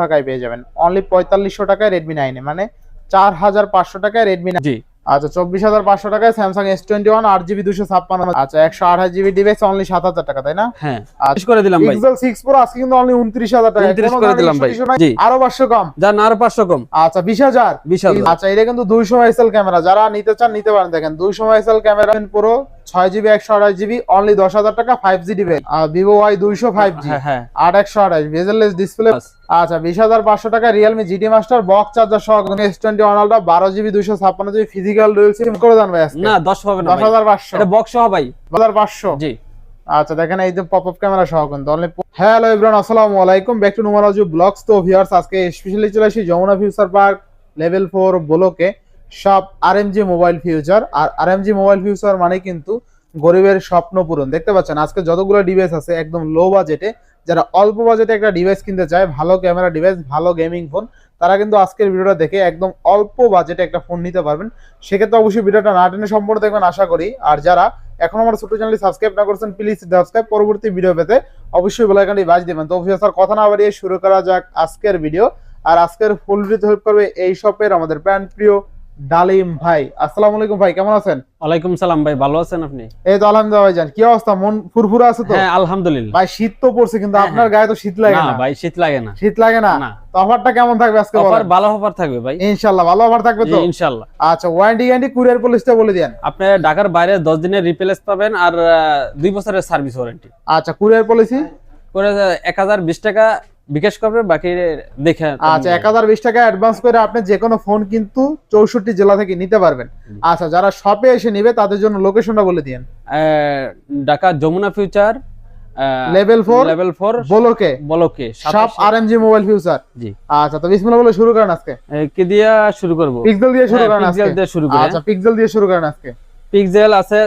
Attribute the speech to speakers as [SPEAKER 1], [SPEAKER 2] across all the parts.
[SPEAKER 1] টাকায় পেয়ে যাবেন। অনলি পঁয়তাল্লিশশো টাকায় রেডমি নাইনে মানে চার হাজার পাঁচশো টাকায় রেডমি
[SPEAKER 2] জি।
[SPEAKER 1] আচ্ছা চব্বিশ হাজার পাঁচশো টাকায় স্যামসাং এস টোয়েন্টি ওয়ান আট জিবি দুশো ছাপ্পান্ন। আচ্ছা একশো আঠাশ জিবি ডিভাইস অনলি সাত হাজার টাকা তাই না?
[SPEAKER 2] হ্যাঁ। করে দিলাম ভাই।
[SPEAKER 1] পিক্সেল সিক্স প্রো আজকে কিন্তু অনলি উনত্রিশ হাজার টাকা
[SPEAKER 2] 29
[SPEAKER 1] কোনো
[SPEAKER 2] করে দিলাম ভাই।
[SPEAKER 1] আরও পাঁচশো কম।
[SPEAKER 2] যান আরও পাঁচশো কম।
[SPEAKER 1] আচ্ছা বিশ হাজার।
[SPEAKER 2] বিশ হাজার।
[SPEAKER 1] আচ্ছা এটা কিন্তু দুইশো এসএল ক্যামেরা যারা নিতে চান নিতে পারেন দেখেন দুইশো এসএল ক্যামেরা পুরো ছয় জিবি একশো আঠাশ জিবি অনলি দশ হাজার টাকা five G device Vivo Y দুইশো ফাইভ জি আট একশো আঠাশ বেজেলেস ডিসপ্লে আচ্ছা বিশ হাজার পাঁচশো টাকা Realme GT master box charger সহ এস টোয়েন্টি ওয়ান আলট্রা বারো জিবি দুইশো ছাপ্পান্ন জিবি ফিজিক্যাল ডুয়েল সিম করে দেন ভাই
[SPEAKER 2] না দশ হবে
[SPEAKER 1] দশ হাজার পাঁচশো।
[SPEAKER 2] বক্স সহ ভাই।
[SPEAKER 1] হাজার পাঁচশো।
[SPEAKER 2] জি।
[SPEAKER 1] আচ্ছা দেখেন এই যে পপ আপ ক্যামেরা সহ কিন্তু অনলি হ্যালো এভরিওয়ান আসসালামু আলাইকুম। ব্যাক টু নুমারাজু ব্লগস তো ভিউয়ার্স আজকে স্পেশালি চলে আসি Jamuna future park level four ব্লকে সব আরএমজি মোবাইল ফিউচার আর আরএমজি মোবাইল ফিউচার মানে কিন্তু গরিবের স্বপ্ন পূরণ। দেখতে পাচ্ছেন, আজকে যতগুলো ডিভাইস আছে, একদম লো বাজেটে যারা অল্প বাজেটে একটা ডিভাইস কিনতে চায়, ভালো ক্যামেরা ডিভাইস ভালো গেমিং ফোন তারা কিন্তু আজকের ভিডিওটা দেখে একদম অল্প বাজেটে একটা ফোন নিতে পারবেন। সেক্ষেত্রে অবশ্যই ভিডিওটা না টেনে সম্পূর্ণ দেখবেন, আশা করি। আর যারা এখন আমার ছোট চ্যানেলটি সাবস্ক্রাইব না করছেন প্লিজ সাবস্ক্রাইব পরবর্তী ভিডিও পেতে অবশ্যই বেলাইকানটি বাজ দেবেন। তো অবশ্যই স্যার কথা না বাড়িয়ে শুরু করা যাক আজকের ভিডিও আর আজকের ফুল ভিডিওতে হেল্প করবে এই শপের আমাদের প্যান্ট প্রিয় ডালিম ভাই আসসালামু আলাইকুম ভাই কেমন আছেন?
[SPEAKER 2] ওয়ালাইকুম সালাম ভাই ভালো আছেন আপনি?
[SPEAKER 1] এই তো আলহামদুলিল্লাহ ভাইজান কি অবস্থা? মন ফুরফুরা আছে তো?
[SPEAKER 2] হ্যাঁ আলহামদুলিল্লাহ।
[SPEAKER 1] ভাই শীত তো পড়ছে কিন্তু
[SPEAKER 2] হ্যাঁ,
[SPEAKER 1] আপনার গায়ে তো শীত লাগে
[SPEAKER 2] না
[SPEAKER 1] না।
[SPEAKER 2] ভাই শীত লাগে না।
[SPEAKER 1] শীত লাগে না? তো অফারটা কেমন থাকবে আজকে
[SPEAKER 2] অফার ভালো অফার থাকবে ভাই।
[SPEAKER 1] ইনশাআল্লাহ ভালো অফার থাকবে তো?
[SPEAKER 2] ইনশাআল্লাহ
[SPEAKER 1] আচ্ছা ওয়ারেন্টি গ্যারান্টি কুরিয়ার পলিসিটা বলে দেন।
[SPEAKER 2] আপনি ঢাকার বাইরে দশ দিনের রিপ্লেস পাবেন আর আহ, দুই বছরের সার্ভিস ওয়ারেন্টি
[SPEAKER 1] আচ্ছা কুরিয়ার পলিসি
[SPEAKER 2] করে এক হাজার বিশ টাকা বিকাশ করবেন বাকি দেখে
[SPEAKER 1] আচ্ছা এক হাজার বিশ টাকা অ্যাডভান্স করে আপনি যে কোনো ফোন কিন্তু চৌষট্টি জেলা থেকে নিতে পারবেন। আচ্ছা যারা শপে এসে নিবে তাদের জন্য লোকেশনটা বলে দিন
[SPEAKER 2] Dhaka Jamuna future
[SPEAKER 1] level four
[SPEAKER 2] level four
[SPEAKER 1] বলোকে
[SPEAKER 2] বলকে
[SPEAKER 1] সব মোবাইল ফিউচার
[SPEAKER 2] জি।
[SPEAKER 1] আচ্ছা তো বিসমিল্লাহ বলে শুরু করেন আজকে।
[SPEAKER 2] কি দিয়া শুরু করব?
[SPEAKER 1] পিক্সেল দিয়ে শুরু
[SPEAKER 2] হ্যাঁ,
[SPEAKER 1] করেন
[SPEAKER 2] পিক্সেল দিয়ে শুরু করি
[SPEAKER 1] আচ্ছা পিক্সেল দিয়ে শুরু করেন আজকে।
[SPEAKER 2] পিক্সেল আছে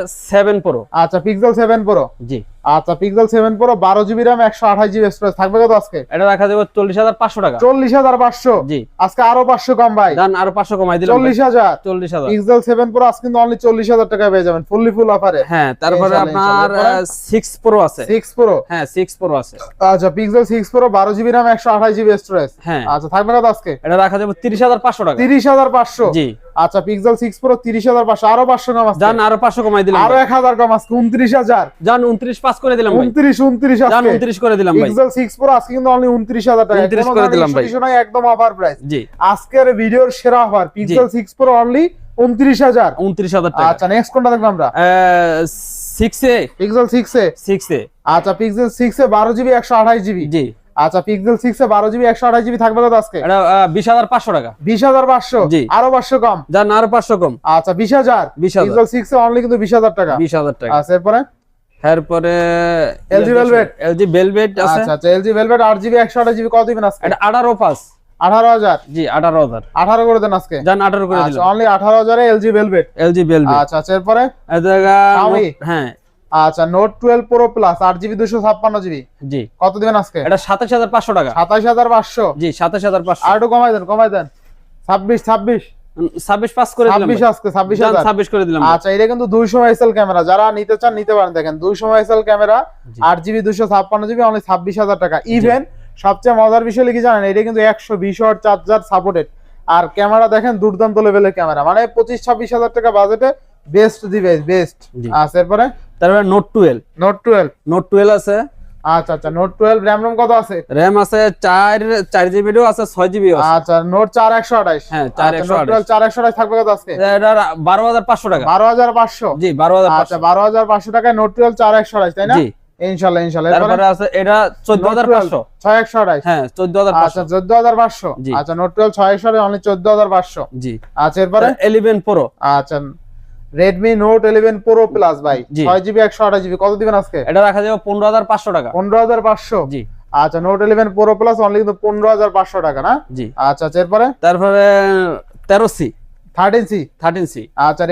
[SPEAKER 2] প্রো
[SPEAKER 1] আচ্ছা পিক্সেল সেভেন প্রো
[SPEAKER 2] জি।
[SPEAKER 1] আচ্ছা পিক্সেল সেভেন প্রো বারো জিবি র্যাম একশো আঠাশ জিবি স্টোরেজ থাকবে কত আজকে?
[SPEAKER 2] এটা রাখা যাবে চল্লিশ হাজার পাঁচশো টাকা।
[SPEAKER 1] চল্লিশ হাজার পাঁচশো?
[SPEAKER 2] জি।
[SPEAKER 1] আজকে আরও পাঁচশো কম ভাই।
[SPEAKER 2] দান আরও পাঁচশো কমাই দিলাম
[SPEAKER 1] চল্লিশ হাজার।
[SPEAKER 2] চল্লিশ হাজার।
[SPEAKER 1] পিক্সেল সেভেন প্রো আজকে কিন্তু অনলি চল্লিশ হাজার টাকা পেয়ে যাবেন ফুললি ফুল অফারে
[SPEAKER 2] হ্যাঁ তারপরে আপনার
[SPEAKER 1] ইনশাআল্লাহ।
[SPEAKER 2] সিক্স প্রো আছে।
[SPEAKER 1] সিক্স প্রো
[SPEAKER 2] হ্যাঁ সিক্স প্রো আছে।
[SPEAKER 1] আচ্ছা পিক্সেল সিক্স প্রো বারো জিবি র্যাম একশো আঠাশ জিবি স্টোরেজ
[SPEAKER 2] হ্যাঁ।
[SPEAKER 1] আচ্ছা থাকবে কত আজকে?
[SPEAKER 2] এটা রাখা যাবে তিরিশ হাজার পাঁচশো টাকা।
[SPEAKER 1] তিরিশ হাজার পাঁচশো।
[SPEAKER 2] জি।
[SPEAKER 1] আচ্ছা পিক্সেল সিক্স প্রো তিরিশ হাজার পাঁচশো আরও পাঁচশো কম আছে।
[SPEAKER 2] যান আরও পাঁচশো কমাই দিলাম
[SPEAKER 1] আরও
[SPEAKER 2] ভাই।
[SPEAKER 1] এক হাজার কম আজকে উনত্রিশ হাজার।
[SPEAKER 2] যান উনত্রিশ পাস করে দিলাম ভাই।
[SPEAKER 1] উনত্রিশ উনত্রিশ
[SPEAKER 2] যান
[SPEAKER 1] আজকে
[SPEAKER 2] উনত্রিশ করে দিলাম ভাই।
[SPEAKER 1] পিক্সেল সিক্স প্রো আজকে কিন্তু অনলি উনত্রিশ হাজার টাকা।
[SPEAKER 2] 29 করে দিলাম ভাই।
[SPEAKER 1] issue নাই, একদম অফার প্রাইস
[SPEAKER 2] জি।
[SPEAKER 1] আজকের ভিডিওর সেরা offer Pixel six pro only উনত্রিশ হাজার।
[SPEAKER 2] উনত্রিশ হাজার টাকা।
[SPEAKER 1] আচ্ছা নেক্সট কোনটা দেখব আমরা?
[SPEAKER 2] Six A
[SPEAKER 1] Pixel six A
[SPEAKER 2] six A
[SPEAKER 1] আচ্ছা পিক্সেল সিক্স এ বারো জিবি একশো আঠাশ জিবি
[SPEAKER 2] জি।
[SPEAKER 1] আচ্ছা পিক্সেল সিক্স এ বারো জিবি একশো আঠাশ জিবি থাকবে কত আজকে?
[SPEAKER 2] এটা বিশ হাজার পাঁচশো টাকা।
[SPEAKER 1] বিশ হাজার পাঁচশো?
[SPEAKER 2] জি।
[SPEAKER 1] আরও পাঁচশো কম?
[SPEAKER 2] যান আরও পাঁচশো কম।
[SPEAKER 1] আচ্ছা বিশ হাজার?
[SPEAKER 2] 20,000
[SPEAKER 1] পিক্সেল সিক্স এ অনলি কিন্তু বিশ হাজার টাকা।
[SPEAKER 2] বিশ হাজার টাকা।
[SPEAKER 1] আচ্ছা এরপরে?
[SPEAKER 2] এরপরে
[SPEAKER 1] LG Velvet।
[SPEAKER 2] এলজি ভেলভেট আছে।
[SPEAKER 1] আচ্ছা আচ্ছা এলজি ভেলভেট আট জিবি একশো আঠাশ জিবি কত দিবেন আজকে?
[SPEAKER 2] এটা আঠারো পাস
[SPEAKER 1] আঠারো হাজার?
[SPEAKER 2] জি আঠারো হাজার।
[SPEAKER 1] আঠারো করে দেন আজকে?
[SPEAKER 2] যান আঠারো করে
[SPEAKER 1] আচ্ছা
[SPEAKER 2] দিলাম।
[SPEAKER 1] অনলি আঠারো হাজারে এলজি ভেলভেট
[SPEAKER 2] এলজি ভেলভেট
[SPEAKER 1] আচ্ছা আচ্ছা এরপরে? Xiaomi।
[SPEAKER 2] হ্যাঁ
[SPEAKER 1] আচ্ছা নোট টুয়েলভ প্রো প্লাস আট জিবি দুশো ছাপ্পান্ন জিবি
[SPEAKER 2] জি।
[SPEAKER 1] কত দিবেন আজকে?
[SPEAKER 2] এটা সাতাশ হাজার পাঁচশো টাকা।
[SPEAKER 1] সাতাশ হাজার পাঁচশো।
[SPEAKER 2] জি সাতাশ হাজার পাঁচশো।
[SPEAKER 1] আর একটু কমাই দেন কমাই দেন। ছাব্বিশ ছাব্বিশ।
[SPEAKER 2] পাস করে দিলাম।
[SPEAKER 1] আজকে
[SPEAKER 2] করে দিলাম।
[SPEAKER 1] আচ্ছা এটা কিন্তু ক্যামেরা। যারা নিতে চান নিতে পারেন। দেখেন ক্যামেরা। জিবি দুশো ছাপ্পান্ন জিবি অনলি টাকা। ইভেন সবচেয়ে মজার বিষয় কি জানেন? এটা কিন্তু ওয়াট চার্জার সাপোর্টেড আর ক্যামেরা দেখেন দুর্দান্ত লেভেলের ক্যামেরা। মানে পঁচিশ ছাব্বিশ হাজার টাকা বাজেটে বেস্ট ডিভাইস বেস্ট। আচ্ছা এরপরে?
[SPEAKER 2] তারপরে note twelve
[SPEAKER 1] note twelve
[SPEAKER 2] note twelve আছে।
[SPEAKER 1] আচ্ছা আচ্ছা নোট টুয়েলভ র্যাম রোম কত আছে?
[SPEAKER 2] র্যাম আছে আছে জিবি
[SPEAKER 1] আচ্ছা নোট
[SPEAKER 2] হ্যাঁ,
[SPEAKER 1] থাকবে কত আজকে?
[SPEAKER 2] এটা হাজার পাঁচশো টাকা। জি
[SPEAKER 1] আচ্ছা টাকায় নোট তাই না?
[SPEAKER 2] জি। তারপরে আছে এটা হ্যাঁ
[SPEAKER 1] আচ্ছা
[SPEAKER 2] জি।
[SPEAKER 1] আচ্ছা নোট টুয়েলভ ছয় একশো অনলি চোদ্দ হাজার পাঁচশো।
[SPEAKER 2] জি।
[SPEAKER 1] আচ্ছা এরপরে?
[SPEAKER 2] এলিভেন প্রো
[SPEAKER 1] আচ্ছা Redmi note eleven pro plus ভাই।
[SPEAKER 2] জি।
[SPEAKER 1] ছয় জিবি একশো আঠাশ জিবি কত দিবেন আজকে?
[SPEAKER 2] এটা রাখা যাবে পনেরো হাজার পাঁচশো টাকা।
[SPEAKER 1] পনেরো হাজার পাঁচশো?
[SPEAKER 2] জি।
[SPEAKER 1] আচ্ছা note eleven pro plus only কিন্তু পনেরো হাজার পাঁচশো টাকা না?
[SPEAKER 2] জি।
[SPEAKER 1] আচ্ছা আচ্ছা এরপরে?
[SPEAKER 2] তারপরে তেরো C.
[SPEAKER 1] Thirteen C
[SPEAKER 2] thirteen C
[SPEAKER 1] আচ্ছা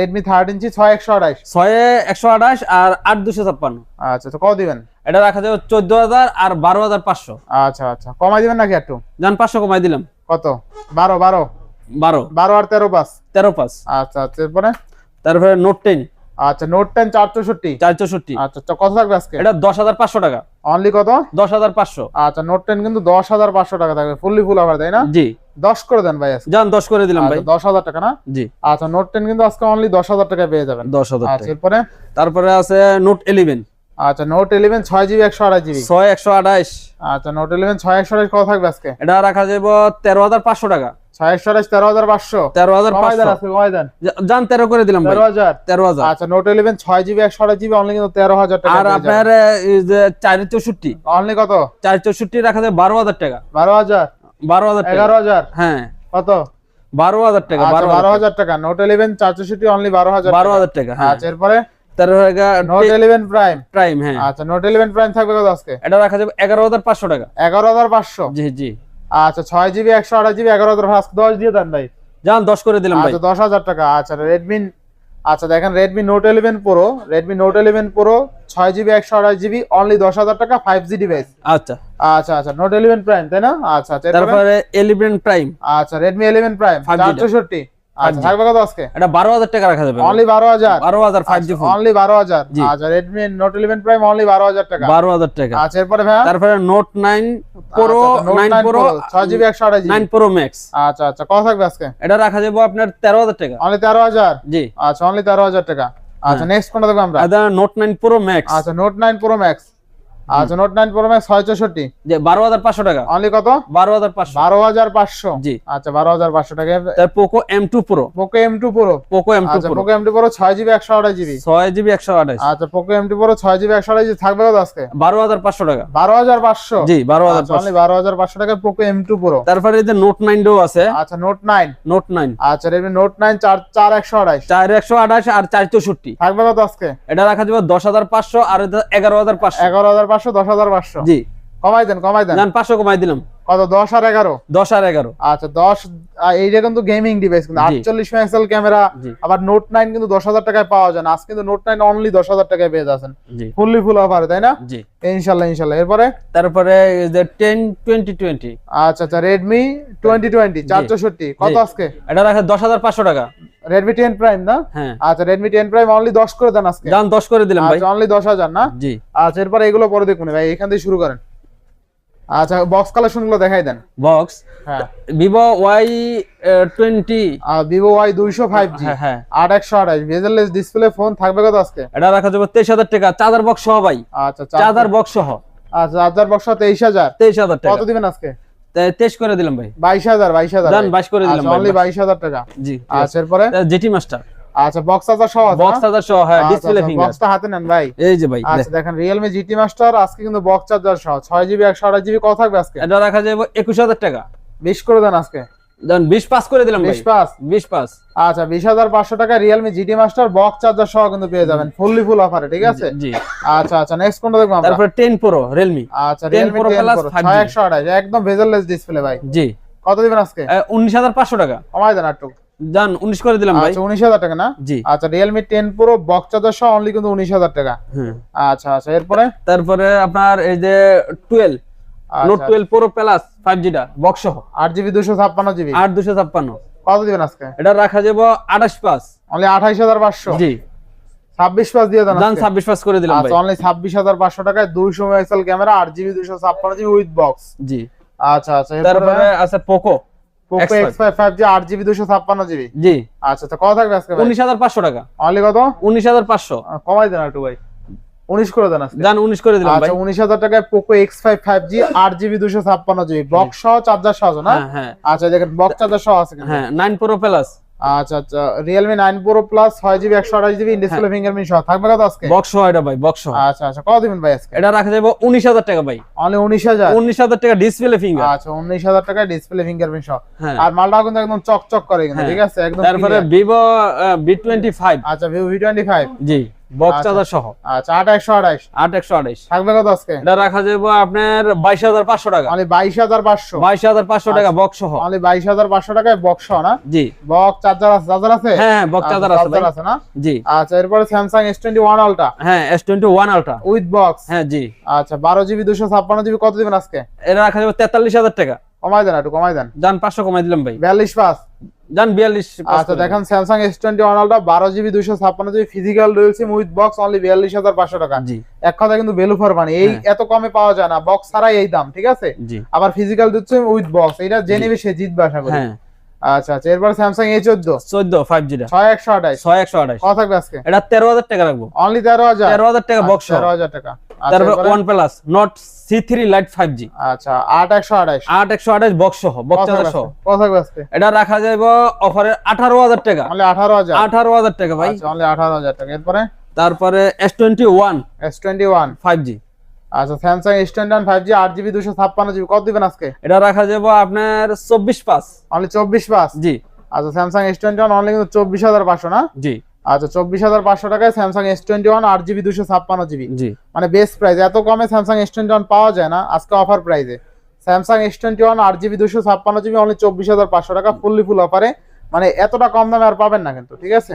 [SPEAKER 1] আঠাশ।
[SPEAKER 2] ছয় একশো আঠাশ আর আট দুশো ছাপ্পান্ন।
[SPEAKER 1] আচ্ছা তো কত দিবেন?
[SPEAKER 2] এটা রাখা যাবে চোদ্দ হাজার আর বারো হাজার পাঁচশো।
[SPEAKER 1] আচ্ছা আচ্ছা। কমাই দিবেন নাকি একটু?
[SPEAKER 2] যান পাঁচশো কমাই দিলাম।
[SPEAKER 1] কত? বারো বারো।
[SPEAKER 2] বারো।
[SPEAKER 1] বারো আর তেরো পাঁচ।
[SPEAKER 2] তেরো পাঁচ।
[SPEAKER 1] আচ্ছা আচ্ছা এরপরে?
[SPEAKER 2] তারপরে নোট টেন
[SPEAKER 1] আচ্ছা নোট টেন চার চৌষট্টি
[SPEAKER 2] চার চৌষট্টি
[SPEAKER 1] আচ্ছা কত থাকবে আজকে?
[SPEAKER 2] এটা দশ হাজার পাঁচশো টাকা।
[SPEAKER 1] অনলি কত?
[SPEAKER 2] দশ হাজার পাঁচশো।
[SPEAKER 1] আচ্ছা নোট টেন কিন্তু দশ হাজার পাঁচশো টাকা থাকবে ফুললি ফুল আবার তাই না?
[SPEAKER 2] জি।
[SPEAKER 1] দশ করে দেন ভাই
[SPEAKER 2] যান দশ করে দিলাম ভাই।
[SPEAKER 1] আচ্ছা, দশ হাজার টাকা না?
[SPEAKER 2] জি।
[SPEAKER 1] আচ্ছা নোট টেন কিন্তু আজকে অনলি দশ হাজার টাকা পেয়ে যাবেন।
[SPEAKER 2] দশ হাজার
[SPEAKER 1] আচ্ছা এরপরে?
[SPEAKER 2] তারপরে আছে নোট ইলেভেন
[SPEAKER 1] আচ্ছা নোট ইলেভেন ছয় জিবি একশো আড়াই জিবি
[SPEAKER 2] ছয় একশো আঠাইশ
[SPEAKER 1] আচ্ছা নোট ইলেভেন ছয় একশো আড়াইশ কত থাকবে আজকে?
[SPEAKER 2] এটা রাখা যাব তেরো হাজার পাঁচশো টাকা।
[SPEAKER 1] ছয় একশো আড়াইশ তেরো হাজার পাঁচশো।
[SPEAKER 2] তেরো হাজার
[SPEAKER 1] কমাই দেন
[SPEAKER 2] পাঁচশো।
[SPEAKER 1] আজকে কমাই দেন।
[SPEAKER 2] যান তেরো করে দিলাম ভাই।
[SPEAKER 1] তেরো হাজার?
[SPEAKER 2] তেরো হাজার।
[SPEAKER 1] আচ্ছা নোট ইলেভেন ছয় জিবি একশো আড়াই জিবি অনলি কিন্তু তেরো হাজার টাকা
[SPEAKER 2] আর আপনার এই যে চার চৌষট্টি।
[SPEAKER 1] অনলি কত?
[SPEAKER 2] চার চৌষট্টি রাখা যায় বারো হাজার টাকা।
[SPEAKER 1] বারো হাজার?
[SPEAKER 2] বারো হাজার টাকা।
[SPEAKER 1] এগারো হাজার?
[SPEAKER 2] হ্যাঁ।
[SPEAKER 1] কত?
[SPEAKER 2] বারো হাজার টাকা বারো হাজার
[SPEAKER 1] টাকা। নোট ইলেভেন চারশোষট্টি অনলি বারো হাজার
[SPEAKER 2] বারো হাজার টাকা হ্যাঁ।
[SPEAKER 1] আচ্ছা এরপরে?
[SPEAKER 2] তেরো
[SPEAKER 1] নোট ইলেভেন প্রাইম
[SPEAKER 2] প্রাইম হ্যাঁ।
[SPEAKER 1] আচ্ছা নোট ইলেভেন প্রাইম থাকবে কত আজকে?
[SPEAKER 2] এটা রাখা যাবে এগারো হাজার পাঁচশো টাকা।
[SPEAKER 1] এগারো হাজার পাঁচশো?
[SPEAKER 2] জি জি।
[SPEAKER 1] আচ্ছা ছয় জিবি একশো আড়াই জিবি এগারো হাজার আজকে দশ দিয়ে দেন ভাই।
[SPEAKER 2] যান দশ করে দিলাম ভাই।
[SPEAKER 1] আচ্ছা দশ হাজার টাকা। আচ্ছা রেডমি আচ্ছা দেখেন Redmi note eleven pro Redmi note eleven pro ছয় জিবি একশো আড়াই জিবি অনলি দশ হাজার টাকা ফাইভ জি ডিভাইস
[SPEAKER 2] আচ্ছা।
[SPEAKER 1] আচ্ছা আচ্ছা নোট ইলেভেন প্রাইম তাই না? আচ্ছা আচ্ছা?
[SPEAKER 2] তারপরে প্রাইম
[SPEAKER 1] আচ্ছা রেডমি ইলেভেন প্রাইম
[SPEAKER 2] 5G
[SPEAKER 1] চারশোষট্টি আচ্ছা থাকবে কত আজকে?
[SPEAKER 2] এটা টাকা রাখা যাবে।
[SPEAKER 1] অনলি বারো হাজার?
[SPEAKER 2] বারো হাজার ফাইভ জি ফোন
[SPEAKER 1] অনলি বারো হাজার।
[SPEAKER 2] জি।
[SPEAKER 1] আচ্ছা Redmi note eleven prime only বারো হাজার টাকা।
[SPEAKER 2] বারো হাজার টাকা।
[SPEAKER 1] আচ্ছা এরপরে ভাইয়া?
[SPEAKER 2] তারপরে প্রো নাইন প্রো
[SPEAKER 1] ছয় জিবি একশো আড়াই জিবি
[SPEAKER 2] নাইন প্রো ম্যাক্স
[SPEAKER 1] আচ্ছা আচ্ছা কত থাকবে আজকে?
[SPEAKER 2] এটা রাখা যাবে আপনার তেরো হাজার টাকা।
[SPEAKER 1] অনলি তেরো হাজার?
[SPEAKER 2] জি।
[SPEAKER 1] আচ্ছা অনলি তেরো হাজার টাকা। আচ্ছা নেক্সট কোনটা দেখব আমরা?
[SPEAKER 2] এটা প্রো ম্যাক্স
[SPEAKER 1] আচ্ছা নোট নাইন প্রো ম্যাক্স আচ্ছা নোট নাইন প্রো ম্যাক্স ছয় চৌষট্টি
[SPEAKER 2] যে বারো হাজার পাঁচশো টাকা।
[SPEAKER 1] অনলি কত?
[SPEAKER 2] বারো হাজার পাঁচশো।
[SPEAKER 1] বারো হাজার পাঁচশো।
[SPEAKER 2] জি।
[SPEAKER 1] আচ্ছা বারো হাজার পাঁচশো টাকা।
[SPEAKER 2] তার Poco M two pro
[SPEAKER 1] Poco M two pro
[SPEAKER 2] Poco M two
[SPEAKER 1] আচ্ছা পোকো এম টু প্রো ছয় জিবি একশো আড়াই জিবি
[SPEAKER 2] ছয় জিবি একশো আঠাশ।
[SPEAKER 1] আচ্ছা পোকো এম টু প্রো ছয় জিবি একশো আড়াই জিবি থাকবে কত আজকে?
[SPEAKER 2] বারো হাজার পাঁচশো টাকা।
[SPEAKER 1] বারো হাজার পাঁচশো।
[SPEAKER 2] জি বারো হাজার
[SPEAKER 1] আচ্ছা অনলি বারো হাজার পাঁচশো টাকা পোকো এম টু প্রো
[SPEAKER 2] তারপরে এই যে নোট নাইন ডো আছে।
[SPEAKER 1] আচ্ছা নোট নাইন
[SPEAKER 2] নোট নাইন
[SPEAKER 1] আচ্ছা রেডমি নোট নাইন চার চার একশো আড়াইশ
[SPEAKER 2] চার একশো আঠাশ আর চার চৌষট্টি।
[SPEAKER 1] থাকবে কত আজকে?
[SPEAKER 2] এটা রাখা যাবে দশ হাজার পাঁচশো আর এটা এগারো হাজার পাঁচশো
[SPEAKER 1] দশ হাজার পাঁচশো।
[SPEAKER 2] জি।
[SPEAKER 1] কমাই দেন কমাই দেন।
[SPEAKER 2] পাঁচশো কমাই দিলাম।
[SPEAKER 1] কত? দশ আর এগারো?
[SPEAKER 2] দশ আর এগারো।
[SPEAKER 1] আচ্ছা দশ আহ, এইটা কিন্তু গেমিং ডিভাইস কিন্তু। আটচল্লিশ মেগাপিক্সেল ক্যামেরা আবার নোট নাইন কিন্তু দশ হাজার টাকায় পাওয়া যায় না। কিন্তু নোট অনলি দশ হাজার টাকায় পেয়ে যাচ্ছেন। ফুললি ফুল অফার তাই না?
[SPEAKER 2] জি।
[SPEAKER 1] ইনশাল্লাহ এরপরে?
[SPEAKER 2] তারপরে যে
[SPEAKER 1] আচ্ছা আচ্ছা রেডমি টোয়েন্টি টোয়েন্টি চারশোষট্টি কত। আজকে?
[SPEAKER 2] এটা রাখা দশ হাজার পাঁচশো টাকা।
[SPEAKER 1] রেডমি টেন প্রাইম না?
[SPEAKER 2] হ্যাঁ।
[SPEAKER 1] আচ্ছা রেডমি টেন প্রাইম অনলি দশ করে দেন আজকে।
[SPEAKER 2] দশ করে দিলাম ভাই।
[SPEAKER 1] আচ্ছা অনলি দশ হাজার না?
[SPEAKER 2] জি।
[SPEAKER 1] আচ্ছা এরপরে এগুলো পরে দেখুন ভাই এখান থেকে শুরু করেন। আচ্ছা বক্স কালেকশনগুলো দেখাই দেন।
[SPEAKER 2] বক্স
[SPEAKER 1] হ্যাঁ।
[SPEAKER 2] Vivo Y twenty
[SPEAKER 1] Vivo Y দুইশো ফাইভ জি
[SPEAKER 2] হ্যাঁ হ্যাঁ
[SPEAKER 1] আট একশো আঠাশ। ভেজারলেস ডিসপ্লে ফোন থাকবে কত আজকে?
[SPEAKER 2] এটা রাখা যাবে তেইশ হাজার টাকা। চার্জার বক্স সহ ভাই।
[SPEAKER 1] আচ্ছা
[SPEAKER 2] চার্জার বক্স সহ।
[SPEAKER 1] আচ্ছা চার্জার বক্স তেইশ হাজার।
[SPEAKER 2] তেইশ হাজার
[SPEAKER 1] কত দিবেন আজকে?
[SPEAKER 2] তেইশ করে দিলাম ভাই।
[SPEAKER 1] বাইশ হাজার বাইশ হাজার।
[SPEAKER 2] বাইশ করে দিলাম
[SPEAKER 1] বাইশ হাজার টাকা।
[SPEAKER 2] জি
[SPEAKER 1] আচ্ছা এরপরে?
[SPEAKER 2] জিটি মাস্টার
[SPEAKER 1] আচ্ছা বক্স চার্জার সহ
[SPEAKER 2] বক্স চার্জার সহ হ্যাঁ ডিসপ্লে ফিঙ্গার
[SPEAKER 1] বক্সটা হাতে নেন ভাই।
[SPEAKER 2] এই যে ভাই
[SPEAKER 1] আচ্ছা দেখেন রিয়েলমি জিটি মাস্টার আজকে কিন্তু বক্স চার্জার সহ ছয় জিবি একশো আঠাশ জিবি কত থাকবে আজকে?
[SPEAKER 2] এটা রাখা যাবে একুশ হাজার টাকা।
[SPEAKER 1] বিশ করে দেন আজকে।
[SPEAKER 2] দেন বিশ পাস করে দিলাম ভাই।
[SPEAKER 1] বিশ পাঁচ
[SPEAKER 2] বিশ পাস।
[SPEAKER 1] আচ্ছা বিশ হাজার পাঁচশো টাকা Realme GT master box charger সহ কিন্তু পেয়ে যাবেন ফুললি ফুল অফারে ঠিক আছে?
[SPEAKER 2] জি।
[SPEAKER 1] আচ্ছা আচ্ছা নেক্সট কোনটা দেখব আমরা?
[SPEAKER 2] তারপর টেন প্রো রিয়েলমি
[SPEAKER 1] আচ্ছা
[SPEAKER 2] 10 Pro
[SPEAKER 1] একশো আঠাশ একদম ভেজারলেস ডিসপ্লে ভাই।
[SPEAKER 2] জি।
[SPEAKER 1] কত দিবেন আজকে?
[SPEAKER 2] উনিশ হাজার পাঁচশো টাকা।
[SPEAKER 1] কমাই দেন একটু
[SPEAKER 2] যান উনিশ করে দিলাম ভাই।
[SPEAKER 1] আচ্ছা উনিশ হাজার টাকা না?
[SPEAKER 2] জি।
[SPEAKER 1] আচ্ছা Realme ten pro box charger সহ অনলি কিন্তু উনিশ হাজার টাকা।
[SPEAKER 2] হ্যাঁ।
[SPEAKER 1] আচ্ছা আচ্ছা এরপরে?
[SPEAKER 2] তারপরে আপনার এই যে টুয়েলভ নোট
[SPEAKER 1] আচ্ছা
[SPEAKER 2] টুয়েলভ প্রো প্লাস ফাইভ জিটা বক্স সহ।
[SPEAKER 1] আট জিবি দুশো ছাপ্পান্ন জিবি।
[SPEAKER 2] আট দুশো ছাপ্পান্ন।
[SPEAKER 1] কত দিবেন আজকে?
[SPEAKER 2] এটা রাখা যাব আঠাশ পাস
[SPEAKER 1] অনলি আঠাইশ হাজার পাঁচশো?
[SPEAKER 2] জি।
[SPEAKER 1] ছাব্বিশ পাঁচ দিয়ে দেন আজকে।
[SPEAKER 2] ছাব্বিশ পাস করে দিলাম ভাই।
[SPEAKER 1] আচ্ছা অনলি ছাব্বিশ হাজার পাঁচশো টাকায় দুইশো মেগাপিক্সেল ক্যামেরা আট জিবি দুশো ছাপ্পান্ন জিবি উইথ বক্স
[SPEAKER 2] জি।
[SPEAKER 1] আচ্ছা আচ্ছা
[SPEAKER 2] তারপরে আছে Poco
[SPEAKER 1] Poco
[SPEAKER 2] X5
[SPEAKER 1] X five five G আট জিবি দুশো ছাপ্পান্ন জিবি
[SPEAKER 2] জি।
[SPEAKER 1] আচ্ছা তো কত থাকবে আজকে
[SPEAKER 2] উনিশ হাজার পাঁচশো টাকা।
[SPEAKER 1] অনলি কত?
[SPEAKER 2] উনিশ হাজার পাঁচশো।
[SPEAKER 1] কমাই দেন একটু ভাই। উনিশ করে দেন আজকে।
[SPEAKER 2] যান উনিশ করে দিলাম ভাই।
[SPEAKER 1] আচ্ছা উনিশ হাজার টাকায় Poco X five five G আট জিবি দুশো ছাপ্পান্ন জিবি বক্স সহ চার্জার সহ না?
[SPEAKER 2] হ্যাঁ হ্যাঁ।
[SPEAKER 1] আচ্ছা দেখেন বক্স চার্জার সহ আছে।
[SPEAKER 2] হ্যাঁ নাইন প্রো প্লাস
[SPEAKER 1] আচ্ছা আচ্ছা। প্লাস ছয় জিবি একশো আঠাশ জিবি ডিসপ্লে ফিঙ্গারপ্রিন্ট সহ। থাকবে কত আজকে?
[SPEAKER 2] বক্স সহ এটা ভাই বক্স সহ।
[SPEAKER 1] আচ্ছা আচ্ছা। কত দিবেন ভাই আজকে?
[SPEAKER 2] এটা রাখা যাবে উনিশ হাজার টাকা ভাই।
[SPEAKER 1] অনলি উনিশ হাজার?
[SPEAKER 2] উনিশ হাজার টাকা ডিসপ্লে ফিঙ্গার
[SPEAKER 1] আচ্ছা উনিশ হাজার টাকায় ডিসপ্লে ফিঙ্গারপ্রিন্ট সহ।
[SPEAKER 2] হ্যাঁ।
[SPEAKER 1] আর মালটা কিন্তু একদম চকচক করে কিন্তু
[SPEAKER 2] হ্যাঁ।
[SPEAKER 1] ঠিক আছে? একদম
[SPEAKER 2] তারপরে
[SPEAKER 1] Vivo
[SPEAKER 2] Vivo V twenty five
[SPEAKER 1] আচ্ছা Vivo V twenty five
[SPEAKER 2] G. Box
[SPEAKER 1] আচ্ছা।
[SPEAKER 2] চার্জার সহ।
[SPEAKER 1] আচ্ছা থাকবে কত আজকে?
[SPEAKER 2] এটা রাখা যাবে আপনার বাইশ হাজার পাঁচশো টাকা।
[SPEAKER 1] বাইশ হাজার পাঁচশো?
[SPEAKER 2] টাকা
[SPEAKER 1] আচ্ছা।
[SPEAKER 2] বক্স সহ।
[SPEAKER 1] হাজার পাঁচশো টাকায় বক্স সহ না?
[SPEAKER 2] জি।
[SPEAKER 1] বক্স চার্জার আছে চার্জার আছে?
[SPEAKER 2] হ্যাঁ হ্যাঁ বক্স
[SPEAKER 1] আচ্ছা,
[SPEAKER 2] চার্জার আছে
[SPEAKER 1] না?
[SPEAKER 2] জি।
[SPEAKER 1] আচ্ছা এরপরে স্যামসাং আলট্রা
[SPEAKER 2] হ্যাঁ আলট্রা
[SPEAKER 1] উইথ বক্স
[SPEAKER 2] হ্যাঁ জি।
[SPEAKER 1] আচ্ছা বারো জিবি দুশো ছাপ্পান্ন জিবি কত দিবেন আজকে?
[SPEAKER 2] এটা রাখা যাবে তেতাল্লিশ হাজার টাকা।
[SPEAKER 1] কমাই দেন একটু কমাই দেন।
[SPEAKER 2] যান পাঁচশো কমাই দিলাম ভাই।
[SPEAKER 1] বিয়াল্লিশ পাঁচ।
[SPEAKER 2] যান বিয়াল্লিশ
[SPEAKER 1] আচ্ছা দেখেন Samsung S twenty one ultra বারো জিবি দুইশো ছাপ্পান্ন GB physical dual SIM with box only বিয়াল্লিশ হাজার পাঁচশো টাকা।
[SPEAKER 2] জি।
[SPEAKER 1] এক কথা কিন্তু ভ্যালু ফর মানি এই
[SPEAKER 2] হ্যাঁ।
[SPEAKER 1] এত কমে পাওয়া যায় না। বক্স ছাড়াই এই দাম ঠিক আছে?
[SPEAKER 2] জি।
[SPEAKER 1] আবার ফিজিক্যাল দিচ্ছে উইথ বক্স এটা যে নেবে সে জিতবে আশা করি।
[SPEAKER 2] হ্যাঁ।
[SPEAKER 1] আচ্ছা আচ্ছা এরপর স্যামসাং এ চোদ্দ।
[SPEAKER 2] চোদ্দ ফাইভ জিটা
[SPEAKER 1] ছয় একশো আঠাইশ
[SPEAKER 2] ছয় একশো আঠাশ।
[SPEAKER 1] কত থাকবে আজকে?
[SPEAKER 2] এটা তেরো হাজার টাকা রাখব।
[SPEAKER 1] অনলি তেরো হাজার।
[SPEAKER 2] তেরো হাজার টাকা বক্স
[SPEAKER 1] তেরো হাজার টাকা। আচ্ছা,
[SPEAKER 2] তারপর
[SPEAKER 1] এরপরে?
[SPEAKER 2] OnePlus Nord C three lite five G
[SPEAKER 1] আচ্ছা আট একশো আঠাইশ
[SPEAKER 2] আট একশো আঠাশ বক্স সহ বক্স সহ এটা রাখা যাবে অফারে আঠারো হাজার টাকা।
[SPEAKER 1] আঠারো হাজার।
[SPEAKER 2] আঠারো হাজার টাকা ভাই।
[SPEAKER 1] আচ্ছা আঠারো হাজার টাকা। এরপরে?
[SPEAKER 2] তারপরে S twenty one
[SPEAKER 1] S twenty one
[SPEAKER 2] five G
[SPEAKER 1] আচ্ছা Samsung S twenty one five G আট জিবি দুশো ছাপ্পান্ন জিবি কত দিবেন আজকে?
[SPEAKER 2] এটা রাখা যাবে আপনার চব্বিশ পাঁচ।
[SPEAKER 1] অনলি চব্বিশ পাঁচ?
[SPEAKER 2] জি।
[SPEAKER 1] আচ্ছা Samsung S twenty one only কিন্তু চব্বিশ হাজার পাঁচশো না?
[SPEAKER 2] জি।
[SPEAKER 1] আচ্ছা চব্বিশ হাজার পাঁচশো টাকায় স্যামসাং এস টোয়েন্টি ওয়ান আট জিবি দুশো ছাপ্পান্ন জিবি। মানে বেস্ট প্রাইস এত কমে স্যামসাং এস টোয়েন্টি ওয়ান পাওয়া যায় না আজকে অফার প্রাইসে স্যামসাং এস টোয়েন্টি ওয়ান আট জিবি দুশো ছাপ্পান্ন জিবি অনলি চব্বিশ হাজার পাঁচশো টাকা ফুললি ফুল অফারে মানে এতটা কম দামে আর পাবেন না কিন্তু ঠিক আছে?